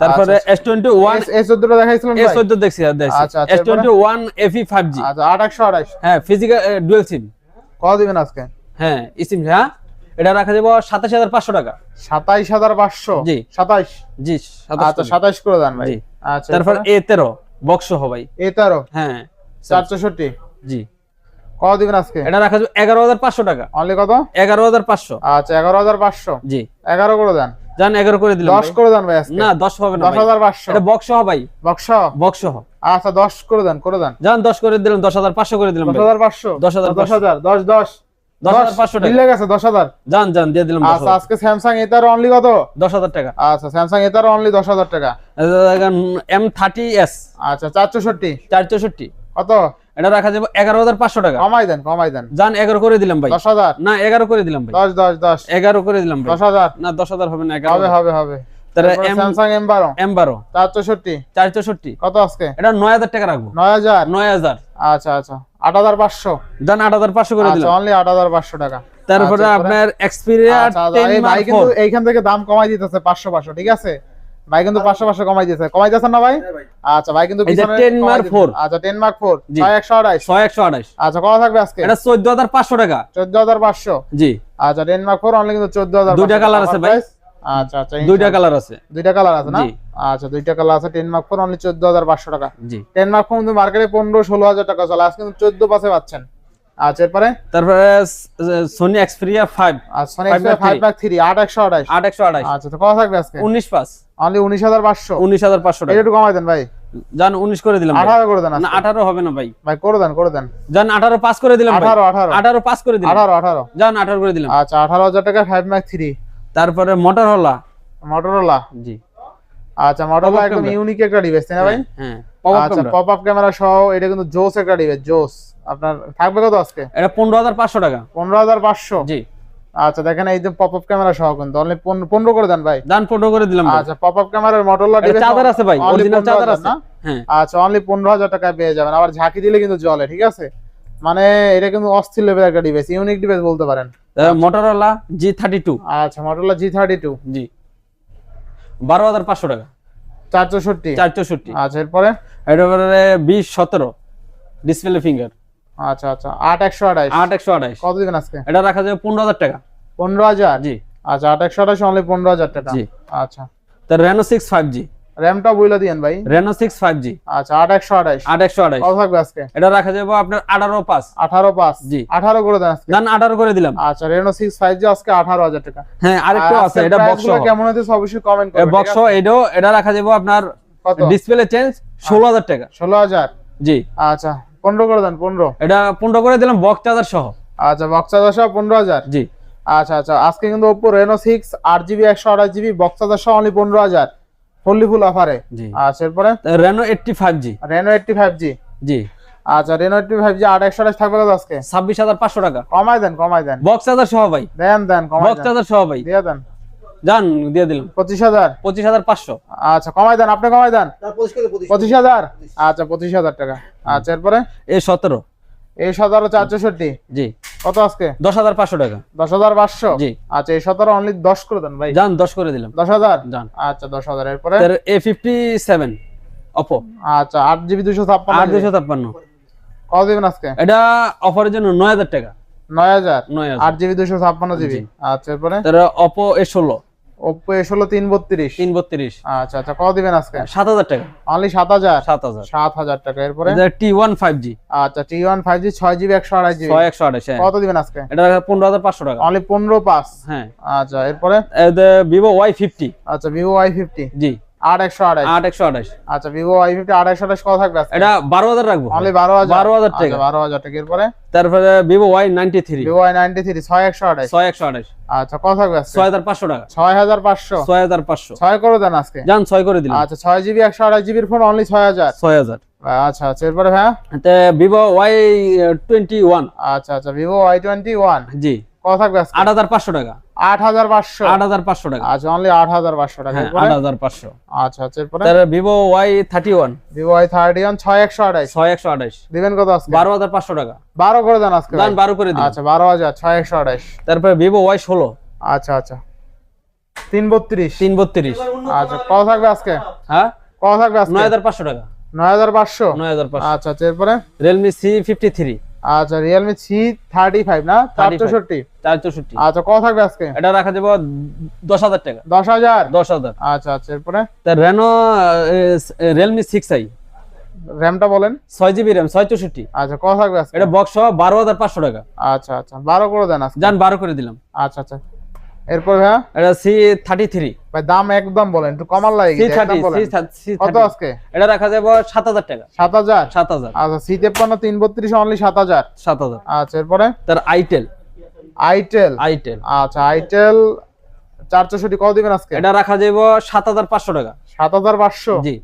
[SPEAKER 2] তারপরে এস টোয়েন্টি ওয়ান
[SPEAKER 1] এস চোদ্দটা দেখাইছিলেন
[SPEAKER 2] চোদ্দ দেখছি দেখছি।
[SPEAKER 1] আচ্ছা, আচ্ছা,
[SPEAKER 2] S twenty one FE five G
[SPEAKER 1] আচ্ছা আট একশো আঠাইশ
[SPEAKER 2] হ্যাঁ ফিজিক্যাল ডুয়েল সিম
[SPEAKER 1] কত দিবেন আজকে?
[SPEAKER 2] হ্যাঁ ইসিম হ্যাঁ? এটা রাখা যাবে সাতাশ হাজার পাঁচশো টাকা।
[SPEAKER 1] সাতাইশ হাজার পাঁচশো?
[SPEAKER 2] জি।
[SPEAKER 1] সাতাইশ
[SPEAKER 2] জি
[SPEAKER 1] আচ্ছা সাতাইশ করে দেন ভাই। আচ্ছা
[SPEAKER 2] তারপর এ তেরো বক্স ভাই।
[SPEAKER 1] এ তেরো?
[SPEAKER 2] হ্যাঁ।
[SPEAKER 1] চার চৌষট্টি
[SPEAKER 2] জি।
[SPEAKER 1] কত দিবেন আজকে?
[SPEAKER 2] এটা রাখা যাবে এগারো হাজার পাঁচশো টাকা।
[SPEAKER 1] অনলি কত?
[SPEAKER 2] এগারো হাজার পাঁচশো।
[SPEAKER 1] আচ্ছা এগারো হাজার পাঁচশো।
[SPEAKER 2] জি।
[SPEAKER 1] এগারো করে দেন।
[SPEAKER 2] যান এগারো করে দিলাম
[SPEAKER 1] দশ করে দেন ভাই
[SPEAKER 2] না দশ হবে না
[SPEAKER 1] দশ হাজার পাঁচশো।
[SPEAKER 2] এটা বক্স ভাই।
[SPEAKER 1] বক্স
[SPEAKER 2] বক্স
[SPEAKER 1] আচ্ছা দশ করে দেন করে দেন।
[SPEAKER 2] যান দশ করে দিলাম দশ হাজার পাঁচশো করে দিলাম
[SPEAKER 1] দশ হাজার পাঁচশো?
[SPEAKER 2] দশ হাজার
[SPEAKER 1] দশ হাজার দশ দশ। আচ্ছা কত? আচ্ছা আচ্ছা চার
[SPEAKER 2] চার চৌষট্টি।
[SPEAKER 1] কত?
[SPEAKER 2] এটা রাখা যাবে এগারো হাজার পাঁচশো টাকা।
[SPEAKER 1] কমাই দেন কমাই দেন।
[SPEAKER 2] যান এগারো করে দিলাম ভাই।
[SPEAKER 1] দশ হাজার?
[SPEAKER 2] না এগারো করে দিলাম ভাই।
[SPEAKER 1] দশ দশ দশ।
[SPEAKER 2] এগারো করে দিলাম
[SPEAKER 1] দশ হাজার?
[SPEAKER 2] না দশ হাজার হবে না
[SPEAKER 1] হবে হবে। হবে
[SPEAKER 2] তাহলে
[SPEAKER 1] তারপরে
[SPEAKER 2] এম
[SPEAKER 1] স্যামসাং এম
[SPEAKER 2] এম বারো।
[SPEAKER 1] চার
[SPEAKER 2] চার চৌষট্টি।
[SPEAKER 1] কত আজকে?
[SPEAKER 2] এটা নয় হাজার টাকা রাখব।
[SPEAKER 1] নয় হাজার?
[SPEAKER 2] নয় হাজার।
[SPEAKER 1] আচ্ছা আচ্ছা। আট হাজার পাঁচশো।
[SPEAKER 2] আট হাজার পাঁচশো করে
[SPEAKER 1] আচ্ছা
[SPEAKER 2] দিলাম।
[SPEAKER 1] অনলি আট হাজার পাঁচশো টাকা।
[SPEAKER 2] তারপরে
[SPEAKER 1] আচ্ছা,
[SPEAKER 2] আপনার এক্সপিরিয়া
[SPEAKER 1] আচ্ছা,
[SPEAKER 2] টেন
[SPEAKER 1] এই ভাই কিন্তু এইখান থেকে দাম কমাই দিতেছে পাঁচশো পাঁচশো ঠিক আছে? ভাই কিন্তু পাঁচশো পাঁচশো কমাই দিতেছে। কমাই দিতেছেন না ভাই? আচ্ছা ভাই কিন্তু
[SPEAKER 2] এই যে
[SPEAKER 1] পিছনে
[SPEAKER 2] 10
[SPEAKER 1] কমাই
[SPEAKER 2] mark
[SPEAKER 1] দিতেছে।
[SPEAKER 2] four।
[SPEAKER 1] আচ্ছা টেন মার্ক ফোর ছয় একশো
[SPEAKER 2] ছয়
[SPEAKER 1] আচ্ছা কত থাকবে আজকে?
[SPEAKER 2] এটা চোদ্দ হাজার পাঁচশো টাকা।
[SPEAKER 1] চোদ্দ হাজার পাঁচশো।
[SPEAKER 2] জি।
[SPEAKER 1] আচ্ছা টেন মার্ক ফোর অনলি কিন্তু চোদ্দ হাজার
[SPEAKER 2] দুইটা colour আছে ভাই।
[SPEAKER 1] আচ্ছা আচ্ছা
[SPEAKER 2] দুইটা কালার আছে।
[SPEAKER 1] দুইটা কালার আছে না? আচ্ছা দুইটা কালার আছে মার্ক অনলি টাকা।
[SPEAKER 2] জি।
[SPEAKER 1] মার্ক মার্কেটে চলে আজকে পাশে পাচ্ছেন। আচ্ছা এরপরে?
[SPEAKER 2] তারপরে সোনি এক্সপিরিয়া
[SPEAKER 1] আর সোনি মার্ক আচ্ছা তো কত থাকবে আজকে? অনলি একটু কমাই দেন ভাই।
[SPEAKER 2] করে দিলাম
[SPEAKER 1] করে দেন
[SPEAKER 2] না হবে না ভাই।
[SPEAKER 1] ভাই করে দেন করে দেন।
[SPEAKER 2] যান আঠারো পাস করে দিলাম ভাই।
[SPEAKER 1] আঠারো আঠারো।
[SPEAKER 2] আঠারো পাস করে দিলাম।
[SPEAKER 1] আঠারো আঠারো।
[SPEAKER 2] যান আঠারো করে দিলাম।
[SPEAKER 1] আচ্ছা আঠারো হাজার টাকা ফাইভ মার্ক থ্রি
[SPEAKER 2] তারপরে মোটরওয়ালা
[SPEAKER 1] মোটরোলা
[SPEAKER 2] জি।
[SPEAKER 1] আচ্ছা মোটরোলা একদম ইউনিক একটা ডিভাইস তাই না ভাই?
[SPEAKER 2] হ্যাঁ
[SPEAKER 1] আচ্ছা পপ আপ ক্যামেরা সহ এটা কিন্তু জোস একটা ডিভাইস জোস আপনার থাকবে কত আজকে?
[SPEAKER 2] এটা পনেরো হাজার পাঁচশো টাকা।
[SPEAKER 1] পনেরো হাজার পাঁচশো?
[SPEAKER 2] জি।
[SPEAKER 1] আচ্ছা দেখেন এই যে পপ আপ ক্যামেরা সহ কিন্তু। অনলি পনেরো করে দেন ভাই।
[SPEAKER 2] দান পনেরো করে দিলাম
[SPEAKER 1] আচ্ছা পপ আপ ক্যামেরার মোটরোলা ডিভাইস
[SPEAKER 2] চার্জার আছে ভাই অরিজিনাল চার্জার আছে। হ্যাঁ।
[SPEAKER 1] আচ্ছা অনলি পনেরো হাজার টাকায় পেয়ে যাবেন। আবার ঝাঁকি দিলে কিন্তু জলে ঠিক আছে? মানে এটা কিন্তু অস্থির লেভেল একটা ডিভাইস ইউনিক ডিভাইস বলতে পারেন।
[SPEAKER 2] মোটরওয়ালা জি থার্টি টু
[SPEAKER 1] আচ্ছা মোটরোলা জি থার্টি টু
[SPEAKER 2] জি। বারো হাজার পাঁচশো টাকা।
[SPEAKER 1] চার চৌষট্টি
[SPEAKER 2] চার চৌষট্টি
[SPEAKER 1] আচ্ছা এরপরে?
[SPEAKER 2] এটা এবারে বিশ সতেরো ডিসপ্লে ফিঙ্গার
[SPEAKER 1] আচ্ছা আচ্ছা আট একশো আঠাইশ
[SPEAKER 2] আট একশো আঠাইশ
[SPEAKER 1] কত দিবেন আজকে?
[SPEAKER 2] এটা রাখা যাবে পনেরো হাজার টাকা।
[SPEAKER 1] পনেরো হাজার?
[SPEAKER 2] জি।
[SPEAKER 1] আচ্ছা আট একশো আঠাইশ অনলি পনেরো হাজার টাকা।
[SPEAKER 2] জি।
[SPEAKER 1] আচ্ছা।
[SPEAKER 2] তার রেনো সিক্স ফাইভ জি
[SPEAKER 1] র্যামটা বইলা দিয়েন ভাই।
[SPEAKER 2] রেনো 6 5G
[SPEAKER 1] আচ্ছা
[SPEAKER 2] 8128 8128
[SPEAKER 1] কত থাকবে আজকে?
[SPEAKER 2] এটা রাখা যাবে আপনার 18 পাস
[SPEAKER 1] 18 পাস
[SPEAKER 2] জি।
[SPEAKER 1] 18 করে দেন আজকে।
[SPEAKER 2] না 18 করে দিলাম।
[SPEAKER 1] আচ্ছা রেনো 6 5G আজকে 18000 টাকা।
[SPEAKER 2] হ্যাঁ আরেকটা আছে এটা বক্স
[SPEAKER 1] কেমন হইছে অবশ্যই কমেন্ট করবেন
[SPEAKER 2] বক্স সহ এটাও এটা রাখা যাবে আপনার
[SPEAKER 1] কত?
[SPEAKER 2] ডিসপ্লে চেঞ্জ 16000 টাকা।
[SPEAKER 1] 16000
[SPEAKER 2] জি।
[SPEAKER 1] আচ্ছা 15 করে দেন 15
[SPEAKER 2] এটা 15 করে দিলাম বক্স চার্জার সহ।
[SPEAKER 1] আচ্ছা বক্স চার্জার সহ 15000
[SPEAKER 2] জি।
[SPEAKER 1] আচ্ছা আচ্ছা আজকে কিন্তু Oppo Reno 6 8GB 128GB box charger সহ অনলি 15000 হোলি ফুল অফারে আচ্ছা এরপরে
[SPEAKER 2] রেনো 85G
[SPEAKER 1] রেনো 85G জি। আচ্ছা রেনো 85G 828 থাকবে কত আজকে?
[SPEAKER 2] 26500 টাকা।
[SPEAKER 1] কমাই দেন কমাই দেন।
[SPEAKER 2] বক্স চার্জার সহ ভাই।
[SPEAKER 1] দেন দেন কমাই দেন।
[SPEAKER 2] বক্স চার্জার সহ ভাই।
[SPEAKER 1] দিয়ে দেন।
[SPEAKER 2] জান দিয়ে দিলাম। 25000 25500
[SPEAKER 1] আচ্ছা কমাই দেন আপনি কমাই দেন। 25000 আচ্ছা 25000 টাকা। আচ্ছা এরপরে?
[SPEAKER 2] এ 17
[SPEAKER 1] এই সতেরো চার চৌষট্টি?
[SPEAKER 2] জি।
[SPEAKER 1] কত আজকে?
[SPEAKER 2] দশ হাজার পাঁচশো টাকা।
[SPEAKER 1] দশ হাজার পাঁচশো?
[SPEAKER 2] জি।
[SPEAKER 1] আচ্ছা এই সতেরো অনলি দশ করে দেন ভাই।
[SPEAKER 2] যান দশ করে দিলাম।
[SPEAKER 1] দশ হাজার?
[SPEAKER 2] যান।
[SPEAKER 1] আচ্ছা দশ হাজার। এরপরে?
[SPEAKER 2] এ ফিফটি সেভেন অপো
[SPEAKER 1] আচ্ছা আট জিবি দুশো ছাপ্পান্ন
[SPEAKER 2] আট। দুশো ছাপ্পান্ন।
[SPEAKER 1] কত দেবেন আজকে?
[SPEAKER 2] এটা অফারের জন্য নয় হাজার টাকা।
[SPEAKER 1] নয় হাজার?
[SPEAKER 2] নয়
[SPEAKER 1] আট জিবি দুশো ছাপ্পান্ন জিবি আচ্ছা এরপরে?
[SPEAKER 2] অপো এ ষোলো।
[SPEAKER 1] ওপ্পো এ ষোলো তিন বত্রিশ
[SPEAKER 2] তিন বত্রিশ
[SPEAKER 1] আচ্ছা আচ্ছা কত দিবেন আজকে?
[SPEAKER 2] সাত হাজার টাকা।
[SPEAKER 1] অনলি সাত হাজার?
[SPEAKER 2] সাত হাজার।
[SPEAKER 1] সাত হাজার টাকা। এরপরে?
[SPEAKER 2] টি ওয়ান ফাইভ জি
[SPEAKER 1] আচ্ছা টি ওয়ান ফাইভ জি ছয় জিবি একশো আড়াই জিবি
[SPEAKER 2] একশো আঠাশ হ্যাঁ।
[SPEAKER 1] কত দিবেন আজকে?
[SPEAKER 2] এটা পনেরো হাজার পাঁচশো টাকা।
[SPEAKER 1] অনলি পনেরো পাঁচ।
[SPEAKER 2] হ্যাঁ।
[SPEAKER 1] আচ্ছা এরপরে?
[SPEAKER 2] ভিভো ওয়াই ফিফটি
[SPEAKER 1] আচ্ছা ভিভো ওয়াই ফিফটি
[SPEAKER 2] জি। আঠাশ
[SPEAKER 1] আচ্ছা ভিভো ওয়াই ফিফটি একশো আঠাশ কত থাকবে
[SPEAKER 2] এটা বারো হাজার রাখব।
[SPEAKER 1] অনলি বারো হাজার।
[SPEAKER 2] বারো হাজার টাকা।
[SPEAKER 1] আচ্ছা, বারো হাজার টাকা। এরপরে?
[SPEAKER 2] তারপরে Vivo Y ninety three
[SPEAKER 1] Vivo Y ninety three ছয় একশো আড়াই
[SPEAKER 2] ছয় একশো আঠাশ
[SPEAKER 1] আচ্ছা কত থাকবে
[SPEAKER 2] ছয় হাজার পাঁচশো টাকা।
[SPEAKER 1] ছয় হাজার পাঁচশো।
[SPEAKER 2] ছয় হাজার পাঁচশো।
[SPEAKER 1] ছয় করে দেন আজকে?
[SPEAKER 2] যান ছয় করে দিলাম।
[SPEAKER 1] আচ্ছা ছয় জিবি একশো আড়াই জিবির ফোন অনলি ছয় হাজার।
[SPEAKER 2] ছয় হাজার।
[SPEAKER 1] আচ্ছা আচ্ছা এরপরে হ্যাঁ
[SPEAKER 2] ভিভো ওয়াই টোয়েন্টি ওয়ান
[SPEAKER 1] আচ্ছা আচ্ছা ভিভো ওয়াই টোয়েন্টি ওয়ান
[SPEAKER 2] জি।
[SPEAKER 1] কত থাকবে
[SPEAKER 2] আট হাজার পাঁচশো টাকা।
[SPEAKER 1] আট হাজার পাঁচশো?
[SPEAKER 2] আট হাজার পাঁচশো টাকা।
[SPEAKER 1] আচ্ছা অনলি আট হাজার পাঁচশো টাকা।
[SPEAKER 2] আট হাজার পাঁচশো।
[SPEAKER 1] আচ্ছা আচ্ছা এরপরে?
[SPEAKER 2] Vivo Y thirty one
[SPEAKER 1] Vivo Y thirty one ছয় একশো আড়াইশ
[SPEAKER 2] ছয় একশো আঠাশ।
[SPEAKER 1] দিবেন কত আজকে?
[SPEAKER 2] বারো হাজার পাঁচশো টাকা।
[SPEAKER 1] বারো করে দেন আজকে
[SPEAKER 2] বারো করে দিন।
[SPEAKER 1] আচ্ছা বারো হাজার ছয় একশো আড়াইশ
[SPEAKER 2] তারপরে ভিভো ওয়াই ষোলো।
[SPEAKER 1] আচ্ছা আচ্ছা। তিন বত্রিশ।
[SPEAKER 2] তিন বত্রিশ।
[SPEAKER 1] আচ্ছা কত থাকবে আজকে?
[SPEAKER 2] হ্যাঁ?
[SPEAKER 1] কত থাকবে আজকে?
[SPEAKER 2] নয় হাজার পাঁচশো টাকা।
[SPEAKER 1] নয় হাজার পাঁচশো?
[SPEAKER 2] নয় হাজার পাঁচশো।
[SPEAKER 1] আচ্ছা আচ্ছা এরপরে?
[SPEAKER 2] রিয়েলমি সি ফিফটি থ্রি
[SPEAKER 1] আচ্ছা রিয়েলমি সি থার্টি ফাইভ না? চার
[SPEAKER 2] 35
[SPEAKER 1] চৌষট্টি
[SPEAKER 2] চার চৌষট্টি
[SPEAKER 1] আচ্ছা কত থাকবে আজকে?
[SPEAKER 2] এটা রাখা যাব দশ হাজার টাকা।
[SPEAKER 1] দশ হাজার?
[SPEAKER 2] দশ হাজার।
[SPEAKER 1] আচ্ছা আচ্ছা এরপরে?
[SPEAKER 2] রেনো রিয়েলমি সিক্স আই
[SPEAKER 1] র্যামটা বলেন।
[SPEAKER 2] ছয় জিবি র্যাম ছয় চৌষট্টি।
[SPEAKER 1] আচ্ছা কত থাকবে আজকে?
[SPEAKER 2] এটা বক্স সহ বারো হাজার পাঁচশো টাকা।
[SPEAKER 1] আচ্ছা আচ্ছা বারো করে দেন আজকে।
[SPEAKER 2] যান বারো করে দিলাম।
[SPEAKER 1] আচ্ছা আচ্ছা। এরপর ভাইয়া?
[SPEAKER 2] এটা সি থার্টি থ্রি
[SPEAKER 1] ভাই দাম একদম বলেন একটু কমার লাগে
[SPEAKER 2] সি থার্টি সি
[SPEAKER 1] কত আজকে?
[SPEAKER 2] এটা রাখা যাব সাত হাজার টাকা।
[SPEAKER 1] সাত হাজার?
[SPEAKER 2] সাত হাজার।
[SPEAKER 1] আচ্ছা সি তেপ্পান্ন তিন বত্রিশ অনলি সাত হাজার।
[SPEAKER 2] সাত হাজার।
[SPEAKER 1] আচ্ছা এরপরে?
[SPEAKER 2] তার আইটেল
[SPEAKER 1] আইটেল
[SPEAKER 2] আইটেল
[SPEAKER 1] আচ্ছা আইটেল চার চৌষট্টি কত দিবেন আজকে?
[SPEAKER 2] এটা রাখা যাব সাত হাজার পাঁচশো টাকা।
[SPEAKER 1] সাত হাজার পাঁচশো?
[SPEAKER 2] জি।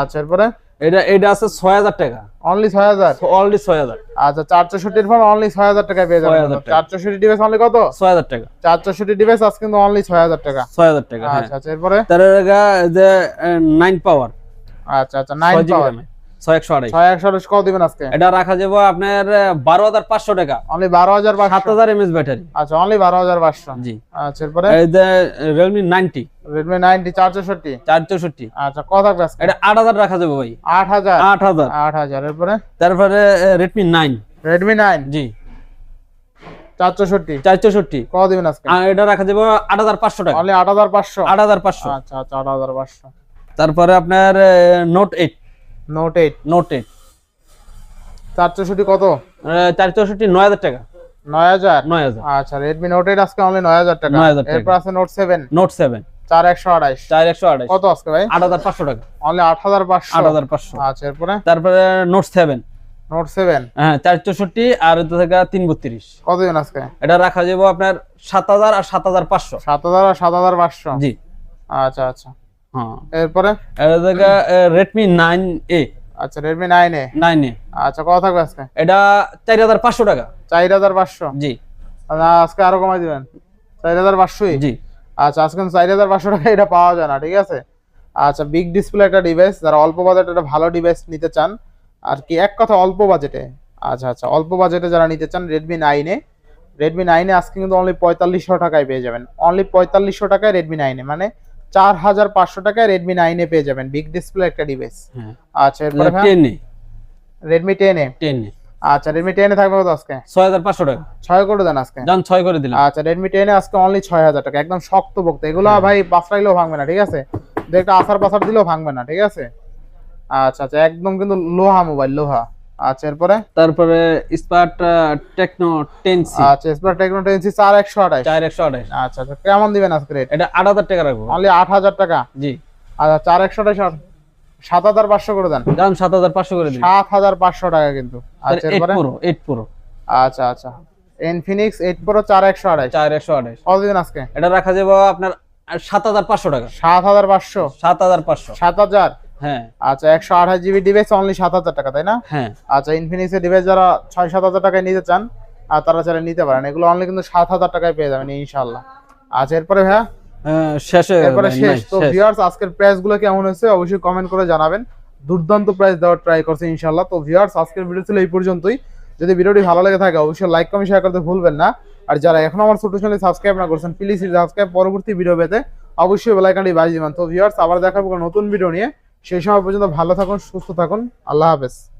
[SPEAKER 1] আচ্ছা এরপরে?
[SPEAKER 2] এটা এটা আছে ছয় হাজার টাকা।
[SPEAKER 1] অনলি ছয় হাজার?
[SPEAKER 2] অলরেডি ছয় হাজার।
[SPEAKER 1] আচ্ছা চার চৌষট্টির ফোন অনলি ছয় হাজার টাকায় পেয়ে যাবেন।
[SPEAKER 2] 6,000 টাকা।
[SPEAKER 1] ডিভাইস অনলি কত?
[SPEAKER 2] ছয় হাজার টাকা।
[SPEAKER 1] চার চৌষট্টি ডিভাইস আজ কিন্তু অনলি ছয় হাজার টাকা।
[SPEAKER 2] ছয় হাজার টাকা হ্যাঁ।
[SPEAKER 1] আচ্ছা আচ্ছা এরপরে?
[SPEAKER 2] তার যে নাইন পাওয়ার
[SPEAKER 1] আচ্ছা আচ্ছা
[SPEAKER 2] 9
[SPEAKER 1] পাওয়ার
[SPEAKER 2] ছয় একশো আড়াই
[SPEAKER 1] ছয় একশো আঠাশ কত দিবেন আজকে?
[SPEAKER 2] এটা রাখা যাব আপনার বারো হাজার পাঁচশো টাকা।
[SPEAKER 1] অনলি বারো হাজার
[SPEAKER 2] সাত হাজার এমএস ব্যাটারি।
[SPEAKER 1] আচ্ছা অনলি বারো হাজার পাঁচশো।
[SPEAKER 2] জি।
[SPEAKER 1] আচ্ছা এরপরে?
[SPEAKER 2] এই যে রিয়েলমি নাইনটি।
[SPEAKER 1] রেডমি নাইনটি চার চৌষট্টি
[SPEAKER 2] চার চৌষট্টি
[SPEAKER 1] আচ্ছা কত থাকবে
[SPEAKER 2] এটা আট হাজার রাখা যাবে ভাই।
[SPEAKER 1] আট হাজার?
[SPEAKER 2] আট হাজার।
[SPEAKER 1] আট হাজার এরপরে?
[SPEAKER 2] তারপরে রেডমি নাইন
[SPEAKER 1] রেডমি নাইন
[SPEAKER 2] জি।
[SPEAKER 1] চার চৌষট্টি
[SPEAKER 2] চার চৌষট্টি
[SPEAKER 1] কত দিবেন আজকে?
[SPEAKER 2] এটা রাখা যাবে আট হাজার পাঁচশো টাকা।
[SPEAKER 1] অনলি আট হাজার পাঁচশো?
[SPEAKER 2] আট হাজার পাঁচশো।
[SPEAKER 1] আচ্ছা আচ্ছা আট হাজার পাঁচশো।
[SPEAKER 2] তারপরে আপনার Note eight
[SPEAKER 1] Note eight
[SPEAKER 2] Note eight
[SPEAKER 1] চার চৌষট্টি কত?
[SPEAKER 2] চার চৌষট্টি নয় হাজার টাকা।
[SPEAKER 1] নয় হাজার?
[SPEAKER 2] নয় হাজার।
[SPEAKER 1] আচ্ছা রেডমি নোট এইট আজকে অনলি নয় হাজার টাকা।
[SPEAKER 2] 9,000 টাকা।
[SPEAKER 1] এরপর আছে নোট সেভেন
[SPEAKER 2] নোট সেভেন
[SPEAKER 1] চার একশো আড়াইশ।
[SPEAKER 2] চার একশো
[SPEAKER 1] কত আজকে ভাই?
[SPEAKER 2] আট হাজার পাঁচশো টাকা।
[SPEAKER 1] অনলি আট হাজার পাঁচশো।
[SPEAKER 2] আট হাজার পাঁচশো।
[SPEAKER 1] আচ্ছা এরপরে?
[SPEAKER 2] তারপরে নোট সেভেন
[SPEAKER 1] নোট সেভেন
[SPEAKER 2] হ্যাঁ চার চৌষট্টি আর তিন বত্রিশ।
[SPEAKER 1] আজকে?
[SPEAKER 2] এটা রাখা যাব আপনার সাত হাজার আর সাত হাজার পাঁচশো।
[SPEAKER 1] সাত হাজার আর সাত হাজার পাঁচশো।
[SPEAKER 2] জি।
[SPEAKER 1] আচ্ছা আচ্ছা।
[SPEAKER 2] হ্যাঁ।
[SPEAKER 1] এরপরে?
[SPEAKER 2] এটা থেকে রেডমি নাইন এ
[SPEAKER 1] আচ্ছা Redmi nine A
[SPEAKER 2] nine A
[SPEAKER 1] আচ্ছা কত থাকবে আজকে?
[SPEAKER 2] এটা চার হাজার পাঁচশো টাকা।
[SPEAKER 1] চার হাজার পাঁচশো?
[SPEAKER 2] জি।
[SPEAKER 1] আজকে আরও কমাই দিবেন। চার হাজার পাঁচশোই?
[SPEAKER 2] জি।
[SPEAKER 1] আচ্ছা আজকে চার হাজার পাঁচশো টাকা এটা পাওয়া যায় না ঠিক আছে? আচ্ছা বিগ ডিসপ্লে একটা ডিভাইস যারা অল্প বাজেটে একটা ভালো ডিভাইস নিতে চান আর কি এক কথা অল্প বাজেটে আচ্ছা আচ্ছা অল্প বাজেটে যারা নিতে চান রেডমি নাইনে রেডমি নাইনে আজকে কিন্তু অনলি পঁয়তাল্লিশশো টাকায় পেয়ে যাবেন। অনলি পঁয়তাল্লিশশো টাকায় রেডমি নাইনে মানে চার হাজার পাঁচশো টাকায় রেডমি নাইনে পেয়ে যাবেন। বিগ ডিসপ্লে একটা ডিভাইস
[SPEAKER 2] হ্যাঁ।
[SPEAKER 1] আচ্ছা এরপরে
[SPEAKER 2] টেন
[SPEAKER 1] রেডমি টেন এ? আচ্ছা রেডমি টেনে থাকবে কত আজকে?
[SPEAKER 2] ছয় হাজার পাঁচশো টাকা।
[SPEAKER 1] ছয় করে দেন আজকে।
[SPEAKER 2] যান ছয় করে দিলাম।
[SPEAKER 1] আচ্ছা রেডমি টেনে আজকে অনলি ছয় হাজার টাকা। একদম শক্ত বক্ত এগুলো ভাই পাঁচটাইলেও ভাঙবে না ঠিক আছে? একটা আসার পাসার দিলেও ভাঙবে না ঠিক আছে? আচ্ছা আচ্ছা একদম কিন্তু লোহা মোবাইল লোহা। আচ্ছা এরপরে?
[SPEAKER 2] তারপরে স্পার্ট টেকনো 10
[SPEAKER 1] আচ্ছা স্পার্ট
[SPEAKER 2] টেকনো 4128 4128
[SPEAKER 1] আচ্ছা আচ্ছা কেমন দিবেন আজকে রেট
[SPEAKER 2] এটা হাজার টাকা
[SPEAKER 1] টাকা?
[SPEAKER 2] জি।
[SPEAKER 1] আচ্ছা 4128 7500 করে দেন।
[SPEAKER 2] দাম 7500 করে
[SPEAKER 1] টাকা কিন্তু। আচ্ছা
[SPEAKER 2] প্রো
[SPEAKER 1] আজকে?
[SPEAKER 2] এটা রাখা যাবে আপনার 7500 টাকা। 7500
[SPEAKER 1] 7500 7000
[SPEAKER 2] হ্যাঁ।
[SPEAKER 1] আচ্ছা একশো আঠাশ জিবি ডিভাইস অনলি সাত হাজার টাকা তাই না?
[SPEAKER 2] হ্যাঁ।
[SPEAKER 1] আচ্ছা ইনফিনিক্সের ডিভাইস যারা ছয় সাত হাজার টাকায় নিতে চান আর তারা চাইলে নিতে পারেন। এগুলো অনলি কিন্তু সাত হাজার টাকায় পেয়ে যাবেন ইনশাল্লাহ আচ্ছা এরপরে
[SPEAKER 2] আহ, শেষে
[SPEAKER 1] এরপরে শেষ। তো। ভিউয়ার্স আজকের প্রাইসগুলো কেমন হয়েছে? অবশ্যই কমেন্ট করে জানাবেন। দুর্দান্ত প্রাইস দেওয়ার ট্রাই করছে ইনশাল্লাহ তো ভিউয়ার্স আজকের ভিডিও ছিল এই পর্যন্তই। যদি ভিডিওটি ভালো লেগে থাকে অবশ্যই লাইক কমেন্ট শেয়ার করতে ভুলবেন না। আর যারা এখন আমার ছোট চ্যানেল সাবস্ক্রাইব না করছেন প্লিজ সাবস্ক্রাইব পরবর্তী ভিডিও পেতে অবশ্যই বেলাইকানটি বাজিয়ে দিবেন। তো ভিউয়ার্স আবার দেখাবো নতুন ভিডিও নিয়ে। সেই সময় পর্যন্ত ভালো থাকুন সুস্থ থাকুন। আল্লাহ হাফেজ।